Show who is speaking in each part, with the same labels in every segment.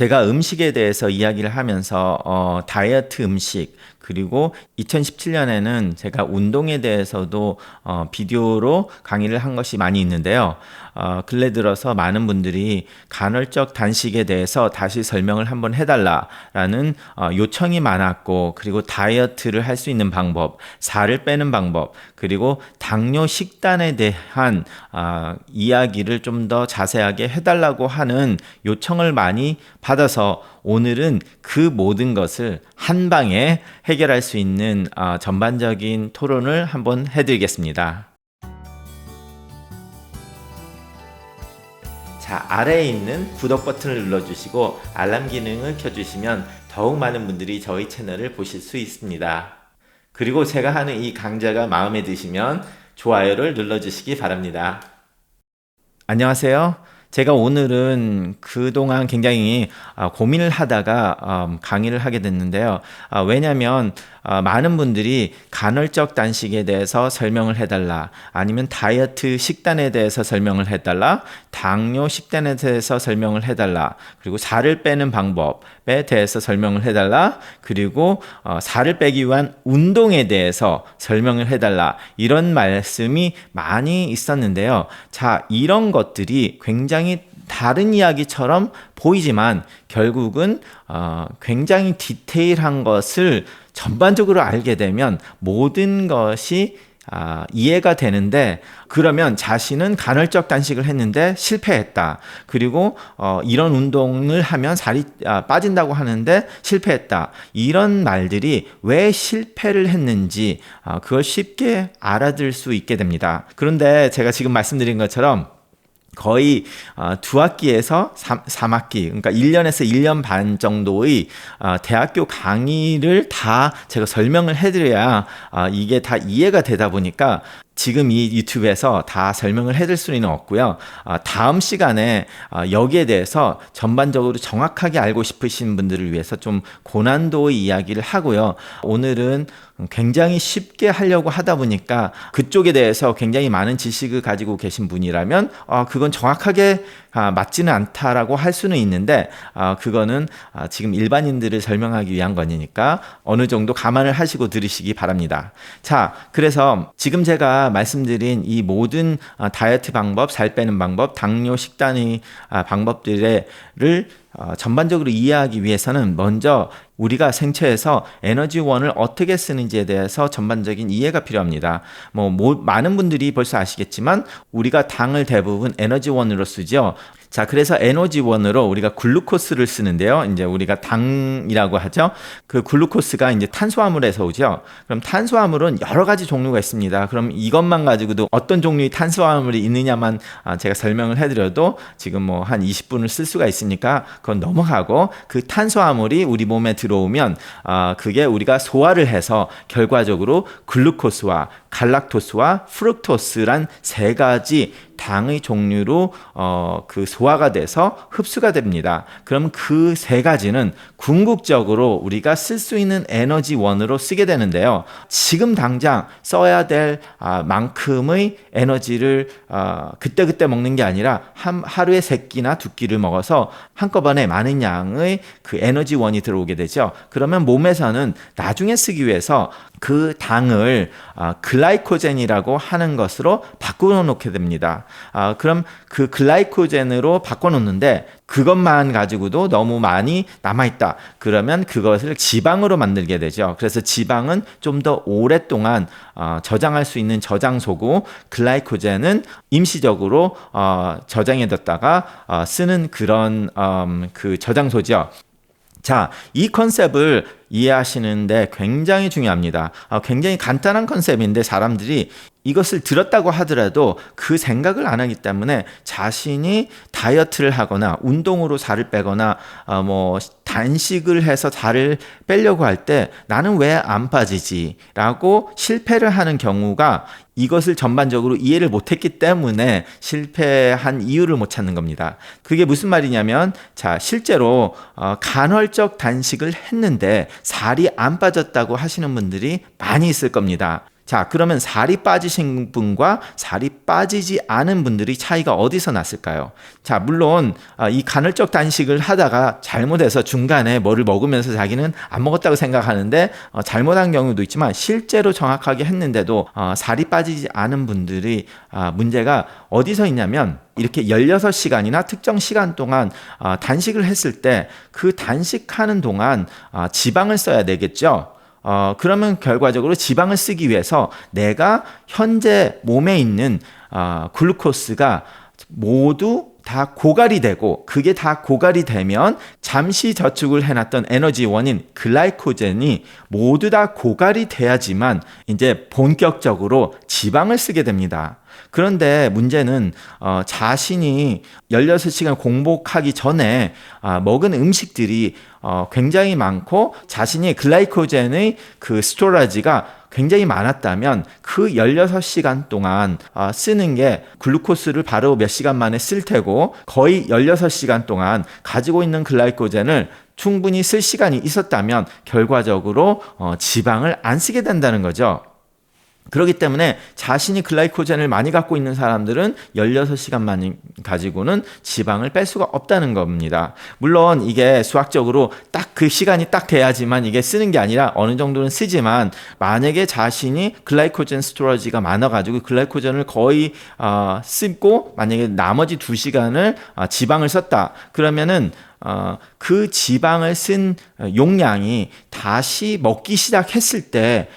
Speaker 1: 제가 음식에 대해서 이야기를 하면서 어, 다이어트 음식 그리고 2017년에는 제가 운동에 대해서도 어, 비디오로 강의를 한 것이 많이 있는데요. 어, 근래 들어서 많은 분들이 간헐적 단식에 대해서 다시 설명을 한번 해달라라는 어, 요청이 많았고 그리고 다이어트를 할 수 있는 방법, 살을 빼는 방법, 그리고 당뇨 식단에 대한 어, 이야기를 좀 더 자세하게 해달라고 하는 요청을 많이 받 아서 오늘은 그 모든 것을 한 방에 해결할 수 있는 어, 전반적인 토론을 한번 해드리겠습니다. 자, 아래에 있는 구독 버튼을 눌러주시고 알람 기능을 켜주시면 더욱 많은 분들이 저희 채널을 보실 수 있습니다. 그리고 제가 하는 이 강좌가 마음에 드시면 좋아요를 눌러주시기 바랍니다. 안녕하세요. 제가 오늘은 그동안 굉장히 아, 고민을 하다가 음, 강의를 하게 됐는데요. 아, 왜냐하면 아, 많은 분들이 간헐적 단식에 대해서 설명을 해달라, 아니면 다이어트 식단에 대해서 설명을 해달라, 당뇨 식단에 대해서 설명을 해달라, 그리고 살을 빼는 방법에 대해서 설명을 해달라, 그리고 어, 살을 빼기 위한 운동에 대해서 설명을 해달라 이런 말씀이 많이 있었는데요. 자, 이런 것들이 굉장히 다른 이야기처럼 보이지만 결국은 어, 굉장히 디테일한 것을 전반적으로 알게 되면 모든 것이 아, 이해가 되는데 그러면 자신은 간헐적 단식을 했는데 실패했다. 그리고 어, 이런 운동을 하면 살이 아, 빠진다고 하는데 실패했다. 이런 말들이 왜 실패를 했는지 아, 그걸 쉽게 알아들 수 있게 됩니다. 그런데 제가 지금 말씀드린 것처럼 거의 어, 두 학기에서 3, 3학기, 그러니까 1년에서 1년 반 정도의 어, 대학교 강의를 다 제가 설명을 해드려야 어, 이게 다 이해가 되다 보니까 지금 이 유튜브에서 다 설명을 해드릴 수는 없고요. 다음 시간에 여기에 대해서 전반적으로 정확하게 알고 싶으신 분들을 위해서 좀 고난도의 이야기를 하고요. 오늘은 굉장히 쉽게 하려고 하다 보니까 그쪽에 대해서 굉장히 많은 지식을 가지고 계신 분이라면 어, 그건 정확하게 아, 맞지는 않다라고 할 수는 있는데 아, 그거는 아, 지금 일반인들을 설명하기 위한 거니까 어느 정도 감안을 하시고 들으시기 바랍니다. 자, 그래서 지금 제가 말씀드린 이 모든 아, 다이어트 방법, 살 빼는 방법, 당뇨 식단의 아, 방법들을 어, 전반적으로 이해하기 위해서는 먼저 우리가 생체에서 에너지원을 어떻게 쓰는지에 대해서 전반적인 이해가 필요합니다. 뭐, 뭐 많은 분들이 벌써 아시겠지만 우리가 당을 대부분 에너지원으로 쓰죠. 자, 그래서 에너지원으로 우리가 글루코스를 쓰는데요. 이제 우리가 당이라고 하죠. 그 글루코스가 이제 탄수화물에서 오죠. 그럼 탄수화물은 여러 가지 종류가 있습니다. 그럼 이것만 가지고도 어떤 종류의 탄수화물이 있느냐만 아, 제가 설명을 해드려도 지금 뭐 한 20분을 쓸 수가 있으니까 그건 넘어가고 그 탄수화물이 우리 몸에 들어오면 아, 그게 우리가 소화를 해서 결과적으로 글루코스와 갈락토스와 프룩토스란 세 가지 당의 종류로 어, 그 소화가 돼서 흡수가 됩니다. 그럼 그 세 가지는 궁극적으로 우리가 쓸 수 있는 에너지원으로 쓰게 되는데요. 지금 당장 써야 될 아, 만큼의 에너지를 아, 그때그때 먹는 게 아니라 한, 하루에 세 끼나 두 끼를 먹어서 한꺼번에 많은 양의 그 에너지원이 들어오게 되죠. 그러면 몸에서는 나중에 쓰기 위해서 그 당을 아, 글라이코젠이라고 하는 것으로 바꾸어 놓게 됩니다. 아, 그럼 그 글라이코젠으로 바꿔 놓는데 그것만 가지고도 너무 많이 남아 있다. 그러면 그것을 지방으로 만들게 되죠. 그래서 지방은 좀 더 오랫동안 어, 저장할 수 있는 저장소고 글라이코젠은 임시적으로 어, 저장해 뒀다가 어, 쓰는 그런 음, 그 저장소죠. 자, 이 컨셉을 이해하시는데 굉장히 중요합니다. 아, 굉장히 간단한 컨셉인데 사람들이 이것을 들었다고 하더라도 그 생각을 안 하기 때문에 자신이 다이어트를 하거나 운동으로 살을 빼거나 어, 뭐 단식을 해서 살을 빼려고 할 때 나는 왜 안 빠지지라고 실패를 하는 경우가 이것을 전반적으로 이해를 못했기 때문에 실패한 이유를 못 찾는 겁니다. 그게 무슨 말이냐면 자 실제로 어, 간헐적 단식을 했는데 살이 안 빠졌다고 하시는 분들이 많이 있을 겁니다. 자, 그러면 살이 빠지신 분과 살이 빠지지 않은 분들이 차이가 어디서 났을까요? 자, 물론 아, 이 간헐적 단식을 하다가 잘못해서 중간에 뭐를 먹으면서 자기는 안 먹었다고 생각하는데 어, 잘못한 경우도 있지만 실제로 정확하게 했는데도 어, 살이 빠지지 않은 분들이 아, 문제가 어디서 있냐면 이렇게 16시간이나 특정 시간 동안 어, 단식을 했을 때 그 단식하는 동안 지방을 써야 되겠죠. 어, 그러면 결과적으로 지방을 쓰기 위해서 내가 현재 몸에 있는 어, 글루코스가 모두 다 고갈이 되고 그게 다 고갈이 되면 잠시 저축을 해놨던 에너지 원인 글라이코젠이 모두 다 고갈이 돼야지만 이제 본격적으로 지방을 쓰게 됩니다. 그런데 문제는 어, 자신이 16시간 공복하기 전에 어, 먹은 음식들이 어, 굉장히 많고 자신이 글라이코젠의 그 스토라지가 굉장히 많았다면 그 16시간 동안 어, 쓰는 게 글루코스를 바로 몇 시간 만에 쓸 테고 거의 16시간 동안 가지고 있는 글라이코젠을 충분히 쓸 시간이 있었다면 결과적으로 어, 지방을 안 쓰게 된다는 거죠. 그렇기 때문에 자신이 글라이코젠을 많이 갖고 있는 사람들은 16시간만 가지고는 지방을 뺄 수가 없다는 겁니다. 물론 이게 수학적으로 딱 그 시간이 딱 돼야지만 이게 쓰는 게 아니라 어느 정도는 쓰지만 만약에 자신이 글라이코젠 스토러지가 많아가지고 글라이코젠을 거의 어, 쓰고 만약에 나머지 2시간을 어, 지방을 썼다. 그러면은 어, 그 지방을 쓴 용량이 다시 먹기 시작했을 때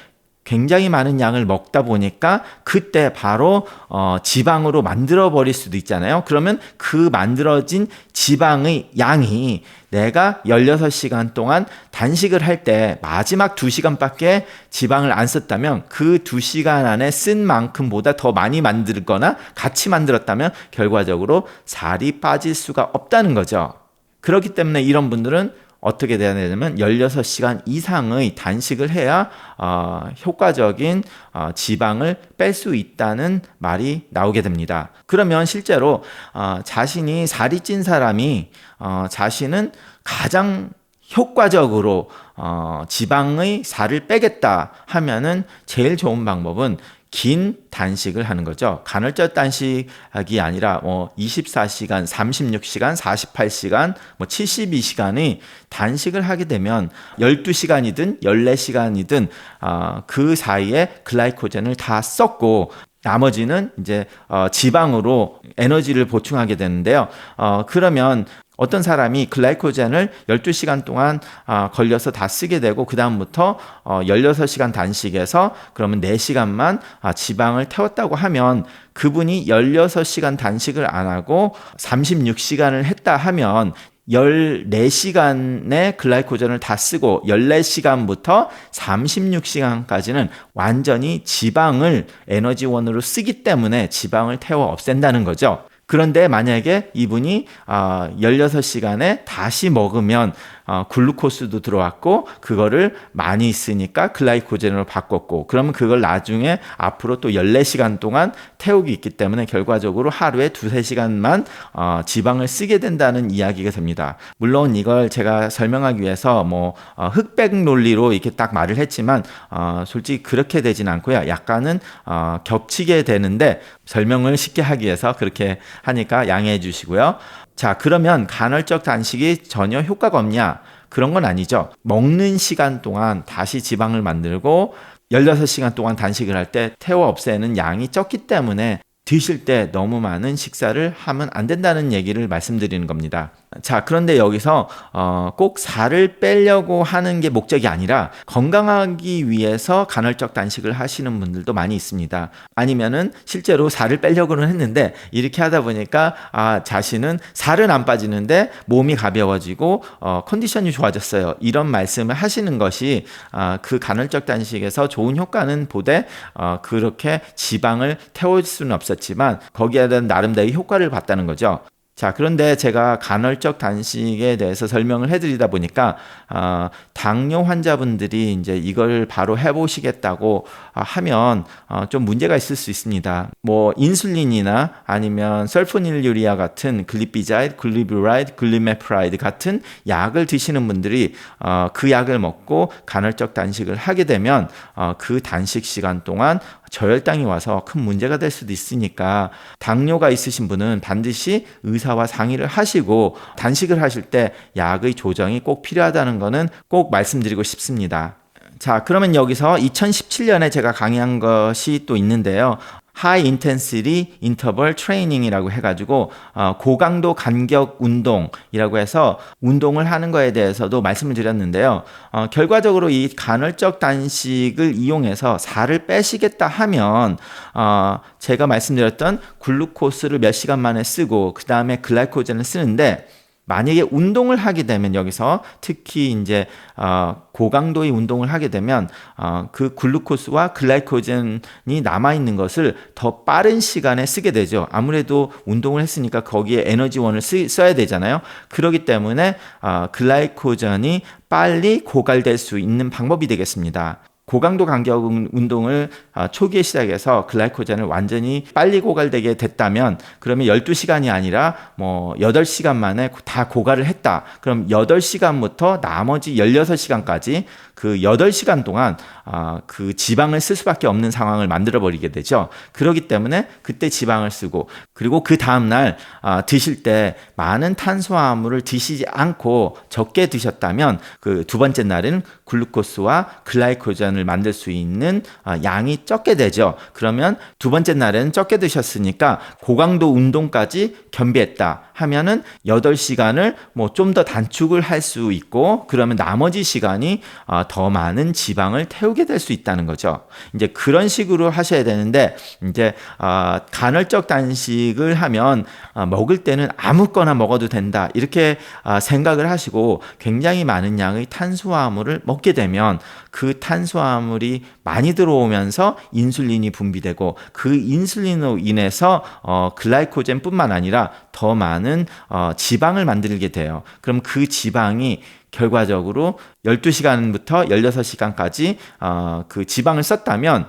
Speaker 1: 굉장히 많은 양을 먹다 보니까 그때 바로 어, 지방으로 만들어 버릴 수도 있잖아요. 그러면 그 만들어진 지방의 양이 내가 16시간 동안 단식을 할 때 마지막 2시간밖에 지방을 안 썼다면 그 2시간 안에 쓴 만큼보다 더 많이 만들거나 같이 만들었다면 결과적으로 살이 빠질 수가 없다는 거죠. 그렇기 때문에 이런 분들은 어떻게 돼야 되냐면 16시간 이상의 단식을 해야 어, 효과적인 어, 지방을 뺄 수 있다는 말이 나오게 됩니다. 그러면 실제로 어, 자신이 살이 찐 사람이 어, 자신은 가장 효과적으로 어, 지방의 살을 빼겠다 하면은 제일 좋은 방법은 긴 단식을 하는 거죠. 간헐적 단식이 아니라 뭐 24시간, 36시간, 48시간, 뭐 72시간의 단식을 하게 되면 12시간이든 14시간이든 어, 그 사이에 글라이코젠을 다 썼고 나머지는 이제 어, 지방으로 에너지를 보충하게 되는데요. 어, 그러면 어떤 사람이 글라이코젠을 12시간 동안 어, 걸려서 다 쓰게 되고 그다음부터 어, 16시간 단식에서 그러면 4시간만 아, 지방을 태웠다고 하면 그분이 16시간 단식을 안 하고 36시간을 했다 하면 14시간의 글라이코젠을 다 쓰고 14시간부터 36시간까지는 완전히 지방을 에너지원으로 쓰기 때문에 지방을 태워 없앤다는 거죠. 그런데 만약에 이분이 16시간에 아, 다시 먹으면 어, 글루코스도 들어왔고 그거를 많이 쓰니까 글라이코젠으로 바꿨고 그러면 그걸 나중에 앞으로 또 14시간 동안 태우기 있기 때문에 결과적으로 하루에 두세 시간만 어, 지방을 쓰게 된다는 이야기가 됩니다. 물론 이걸 제가 설명하기 위해서 뭐 어, 흑백 논리로 이렇게 딱 말을 했지만 어, 솔직히 그렇게 되진 않고요. 약간은 어, 겹치게 되는데 설명을 쉽게 하기 위해서 그렇게 하니까 양해해 주시고요. 자, 그러면 간헐적 단식이 전혀 효과가 없냐? 그런 건 아니죠. 먹는 시간 동안 다시 지방을 만들고 16시간 동안 단식을 할 때 태워 없애는 양이 적기 때문에 드실 때 너무 많은 식사를 하면 안 된다는 얘기를 말씀드리는 겁니다. 자, 그런데 여기서 어, 꼭 살을 빼려고 하는 게 목적이 아니라 건강하기 위해서 간헐적 단식을 하시는 분들도 많이 있습니다. 아니면은 실제로 살을 빼려고는 했는데 이렇게 하다 보니까 아, 자신은 살은 안 빠지는데 몸이 가벼워지고 어, 컨디션이 좋아졌어요. 이런 말씀을 하시는 것이 어, 그 간헐적 단식에서 좋은 효과는 보되 어, 그렇게 지방을 태울 수는 없 었지만 거기에 대한 나름대로 효과를 봤다는 거죠. 자, 그런데 제가 간헐적 단식에 대해서 설명을 해드리다 보니까, 어, 당뇨 환자분들이 이제 이걸 바로 해보시겠다고 아, 하면, 어, 좀 문제가 있을 수 있습니다. 뭐, 인슐린이나 아니면 설포닐유리아 같은 글리피자이드, 글리브라이드, 글리메프라이드 같은 약을 드시는 분들이, 어, 그 약을 먹고 간헐적 단식을 하게 되면, 어, 그 단식 시간 동안 저혈당이 와서 큰 문제가 될 수도 있으니까 당뇨가 있으신 분은 반드시 의사와 상의를 하시고 단식을 하실 때 약의 조정이 꼭 필요하다는 것은 꼭 말씀드리고 싶습니다. 자, 그러면 여기서 2017년에 제가 강의한 것이 또 있는데요. 하이 인텐시리 인터벌 트레이닝이라고 해가지고 어, 고강도 간격 운동이라고 해서 운동을 하는 거에 대해서도 말씀을 드렸는데요. 어, 결과적으로 이 간헐적 단식을 이용해서 살을 빼시겠다 하면 어, 제가 말씀드렸던 글루코스를 몇 시간 만에 쓰고 그 다음에 글라이코젠을 쓰는데 만약에 운동을 하게 되면 여기서 특히 이제 어, 고강도의 운동을 하게 되면 어, 그 글루코스와 글라이코젠이 남아 있는 것을 더 빠른 시간에 쓰게 되죠. 아무래도 운동을 했으니까 거기에 에너지원을 쓰, 써야 되잖아요. 그렇기 때문에 어, 글라이코젠이 빨리 고갈될 수 있는 방법이 되겠습니다. 고강도 간격 운동을 아, 초기에 시작해서 글라이코젠을 완전히 빨리 고갈되게 됐다면 그러면 12시간이 아니라 뭐 8시간 만에 다 고갈을 했다. 그럼 8시간부터 나머지 16시간까지 그 8시간 동안 아, 그 지방을 쓸 수밖에 없는 상황을 만들어 버리게 되죠. 그렇기 때문에 그때 지방을 쓰고 그리고 그 다음 날 아, 드실 때 많은 탄수화물을 드시지 않고 적게 드셨다면 그 두 번째 날은 글루코스와 글라이코젠을 만들 수 있는 아, 양이 적게 되죠. 그러면 두 번째 날은 적게 드셨으니까 고강도 운동까지 겸비했다 하면은 8시간을 뭐 좀 더 단축을 할 수 있고 그러면 나머지 시간이 아, 더 많은 지방을 태우게 될 수 있다는 거죠. 이제 그런 식으로 하셔야 되는데 이제 아, 간헐적 단식을 하면 아, 먹을 때는 아무거나 먹어도 된다 이렇게 아, 생각을 하시고 굉장히 많은 양의 탄수화물을 먹게 되면 그 탄수화물이 많이 들어오면서 인슐린이 분비되고 그 인슐린으로 인해서 어, 글라이코젠뿐만 아니라 더 많은 어, 지방을 만들게 돼요. 그럼 그 지방이 결과적으로 12시간부터 16시간까지 어, 그 지방을 썼다면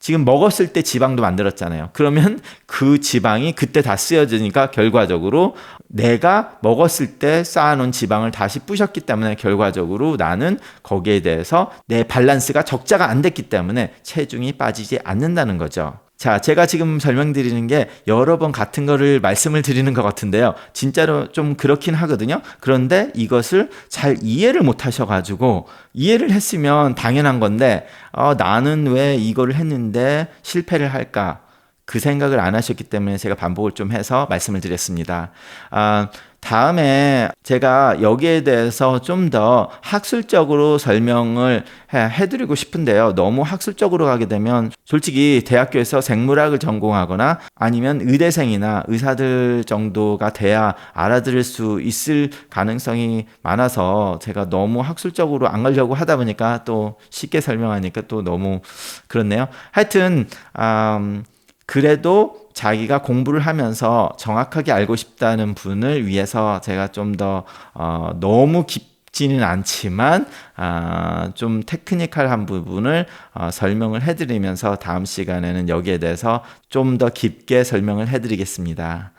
Speaker 1: 지금 먹었을 때 지방도 만들었잖아요. 그러면 그 지방이 그때 다 쓰여지니까 결과적으로 내가 먹었을 때 쌓아놓은 지방을 다시 부셨기 때문에 결과적으로 나는 거기에 대해서 내 밸런스가 적자가 안 됐기 때문에 체중이 빠지지 않는다는 거죠. 자, 제가 지금 설명드리는 게 여러 번 같은 거를 말씀을 드리는 것 같은데요. 진짜로 좀 그렇긴 하거든요. 그런데 이것을 잘 이해를 못 하셔가지고 이해를 했으면 당연한 건데, 어, 나는 왜 이거를 했는데 실패를 할까? 그 생각을 안 하셨기 때문에 제가 반복을 좀 해서 말씀을 드렸습니다. 아, 다음에 제가 여기에 대해서 좀 더 학술적으로 설명을 해, 드리고 싶은데요. 너무 학술적으로 가게 되면 솔직히 대학교에서 생물학을 전공하거나 아니면 의대생이나 의사들 정도가 돼야 알아들을 수 있을 가능성이 많아서 제가 너무 학술적으로 안 가려고 하다 보니까 또 쉽게 설명하니까 또 너무 그렇네요. 하여튼, 음, 그래도 자기가 공부를 하면서 정확하게 알고 싶다는 분을 위해서 제가 좀더 어, 너무 깊지는 않지만 아, 좀 테크니컬한 부분을 어, 설명을 해드리면서 다음 시간에는 여기에 대해서 좀 더 깊게 설명을 해드리겠습니다.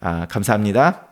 Speaker 1: 아, 감사합니다.